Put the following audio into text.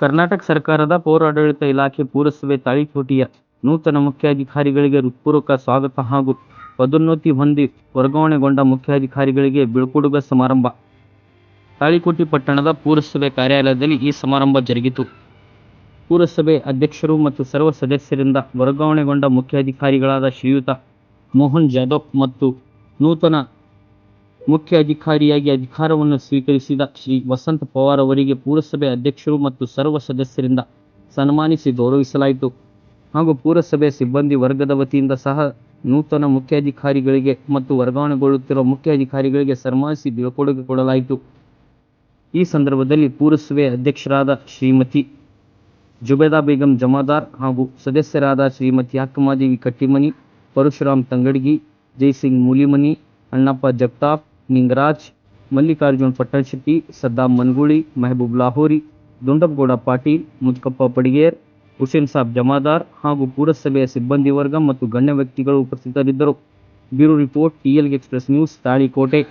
ಕರ್ನಾಟಕ ಸರ್ಕಾರದ ಪೌರಾಡಳಿತ ಇಲಾಖೆ ಪುರಸಭೆ ತಾಳಿಕೋಟೆಯ ನೂತನ ಮುಖ್ಯಾಧಿಕಾರಿಗಳಿಗೆ ಹೃತ್ಪೂರ್ವಕ ಸ್ವಾಗತ ಹಾಗೂ ಪದೋನ್ನತಿ ಹೊಂದಿ ವರ್ಗಾವಣೆಗೊಂಡ ಮುಖ್ಯಾಧಿಕಾರಿಗಳಿಗೆ ಬೀಳ್ಕೊಡುಗ ಸಮಾರಂಭ ತಾಳಿಕೋಟೆ ಪಟ್ಟಣದ ಪುರಸಭೆ ಕಾರ್ಯಾಲಯದಲ್ಲಿ ಈ ಸಮಾರಂಭ ಜರುಗಿತು. ಪುರಸಭೆ ಅಧ್ಯಕ್ಷರು ಮತ್ತು ಸರ್ವ ಸದಸ್ಯರಿಂದ ವರ್ಗಾವಣೆಗೊಂಡ ಮುಖ್ಯಾಧಿಕಾರಿಗಳಾದ ಶ್ರೀಯುತ ಮೋಹನ್ ಜಾಧವ್ ಮತ್ತು ನೂತನ ಮುಖ್ಯಾಧಿಕಾರಿಯಾಗಿ ಅಧಿಕಾರವನ್ನು ಸ್ವೀಕರಿಸಿದ ಶ್ರೀ ವಸಂತ ಪವಾರ್ ಅವರಿಗೆ ಪುರಸಭೆ ಅಧ್ಯಕ್ಷರು ಮತ್ತು ಸರ್ವ ಸದಸ್ಯರಿಂದ ಸನ್ಮಾನಿಸಿ ಗೌರವಿಸಲಾಯಿತು ಹಾಗೂ ಪುರಸಭೆ ಸಿಬ್ಬಂದಿ ವರ್ಗದ ವತಿಯಿಂದ ಸಹ ನೂತನ ಮುಖ್ಯಾಧಿಕಾರಿಗಳಿಗೆ ಮತ್ತು ವರ್ಗಾವಣೆಗೊಳ್ಳುತ್ತಿರುವ ಮುಖ್ಯಾಧಿಕಾರಿಗಳಿಗೆ ಸನ್ಮಾನಿಸಿ ಬೀಳ್ಕೊಡುಗೆ ಕೊಡಲಾಯಿತು. ಈ ಸಂದರ್ಭದಲ್ಲಿ ಪುರಸಭೆ ಅಧ್ಯಕ್ಷರಾದ ಶ್ರೀಮತಿ ಜುಬೇದಾ ಬೇಗಂ ಜಮಾದಾರ್ ಹಾಗೂ ಸದಸ್ಯರಾದ ಶ್ರೀಮತಿ ಅಕ್ಕಮಹಾದೇವಿ ಕಟ್ಟಿಮನಿ, ಪರಶುರಾಮ್ ತಂಗಡಗಿ, ಜೈಸಿಂಗ್ ಮೂಲಿಮನಿ, ಅಣ್ಣಪ್ಪ ಜಗತಾಪ್, ನಿಂಗರಾಜ್, ಮಲ್ಲಿಕಾರ್ಜುನ್ ಪಟ್ಟಣಶೆಟ್ಟಿ, ಸದ್ದಾಂ ಮನಗೂಳಿ, ಮೆಹಬೂಬ್ ಲಾಹೋರಿ, ದುಂಡಪ್ಪಗೌಡ ಪಾಟೀಲ್, ಮುತ್ಕಪ್ಪ ಪಡಿಗೇರ್, ಹುಸೇನ್ ಸಾಬ್ ಜಮಾದಾರ್ ಹಾಗೂ ಪುರಸಭೆಯ ಸಿಬ್ಬಂದಿ ವರ್ಗ ಮತ್ತು ಗಣ್ಯ ವ್ಯಕ್ತಿಗಳು ಉಪಸ್ಥಿತರಿದ್ದರು. Bureau report ಟಿಎಲ್ಗೆ express news, Talikote